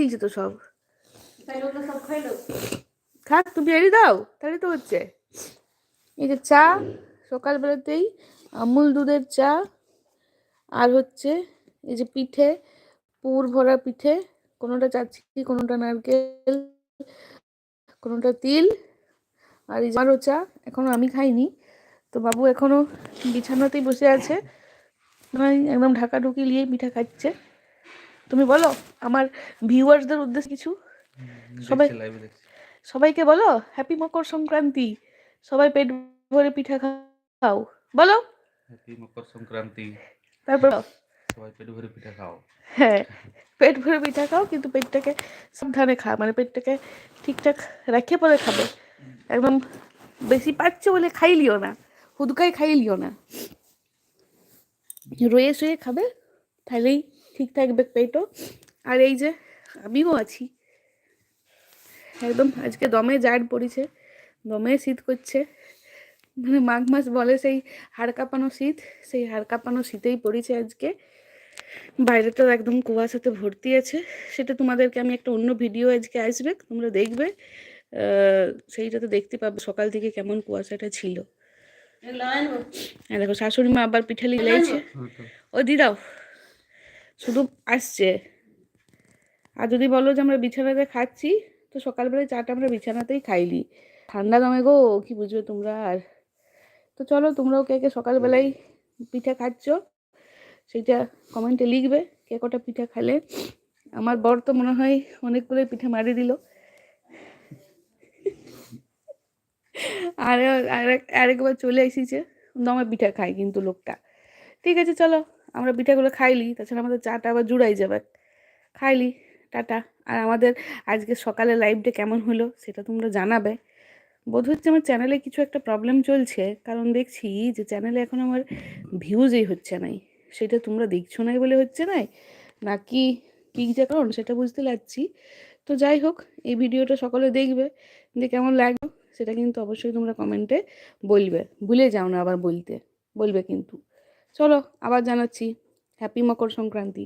দিয়েছে তো সব। থাক তুমি এড়িয়ে দাও তাহলে তো হচ্ছে। এই যে চা সকালবেলাতেই আমুল দুধের চা আর হচ্ছে এই যে পিঠে পুর ভরা পিঠে কোনোটা চাচ্ছি কোনোটা নারকেল কোনোটা তিল আর এই আমারও চা এখনও আমি খাইনি। তো বাবু এখনও বিছানাতেই বসে আছে। একদম ঢাকা ঢুকি নিয়ে পিঠা খাচ্ছে। তুমি বলো আমার ভিউয়ার্সদের উদ্দেশ্যে কিছু? সবাই সবাইকে বলো হ্যাপি মকর সংক্রান্তি। সবাই পেট ভরে পিঠা খাও। বলো। হ্যাপি মকর সংক্রান্তি। তারপর সবাই পেট ভরে পিঠা খাও। হ্যাঁ পেট ভরে পিঠা খাও কিন্তু পেটটাকে সাবধানে খা মানে পেটটাকে ঠিকঠাক রেখে পরে খাবে। একদম বেশি পাচ্ছে বলে খাই লিও না হুদকাই খাই লিও না। রয়ে শুয়ে খাবে তাহলেই ঠিক থাকবে পেটও আর এই যে আমিও আছি। একদম আজকে দমে জাড পড়েছে দমে শীত করছে। মানে মাঘ মাস বলে সেই হাড় কাঁপানো শীত সেই হাড় কাঁপানো শীতেই পড়েছে আজকে। বাইরে তো একদম কুয়াশাতে ভর্তি আছে। সেটা তোমাদেরকে আমি একটা অন্য ভিডিও আজকে আসবে তোমরা দেখবে। আহ, সেইটাতে দেখতে পাবে সকাল থেকে কেমন কুয়াশাটা ছিল। আর দেখো শাশুড়ি মা আবার পিঠালি লেগেছে ও দি দাও শুধু আসছে। আর যদি বলো যে আমরা বিছানাতে খাচ্ছি, তো সকালবেলায় চাটা আমরা বিছানাতেই খাইলি। ঠান্ডা দমে গো, কি বুঝবে তোমরা আর। তো চলো, তোমরাও কে কে সকালবেলায় পিঠা খাচ্ছ সেইটা কমেন্টে লিখবে কে কটা পিঠা খালে। আমার বর তো মনে হয় অনেকগুলোই পিঠা মারি দিল। আর, আরেক- আরেকবার চলে এসেছে। দমে পিঠা খায় কিন্তু লোকটা। ঠিক আছে, চলো। আমরা পিঠাগুলো খাইলি, তাছাড়া আমাদের চাটা আবার জুড়াই যাবে। খাইলি, টাটা। আর আমাদের আজকে সকালে লাইভটা কেমন হলো সেটা তোমরা জানাবে। বোধ হচ্ছে আমার চ্যানেলে কিছু একটা প্রবলেম চলছে, কারণ দেখছি যে চ্যানেলে এখন আমার ভিউজই হচ্ছে নাই। সেটা তোমরা দেখছ নাই বলে হচ্ছে নাই? নাকি কী যে কারণ সেটা বুঝতে লাগছি। তো যাই হোক, এই ভিডিওটা সকলে দেখবে, যে কেমন লাগল সেটা কিন্তু অবশ্যই তোমরা কমেন্টে বলবে। ভুলে যাও না আবার বলতে, বলবে কিন্তু। চলো আবার জানাচ্ছি। হ্যাপি মকর সংক্রান্তি।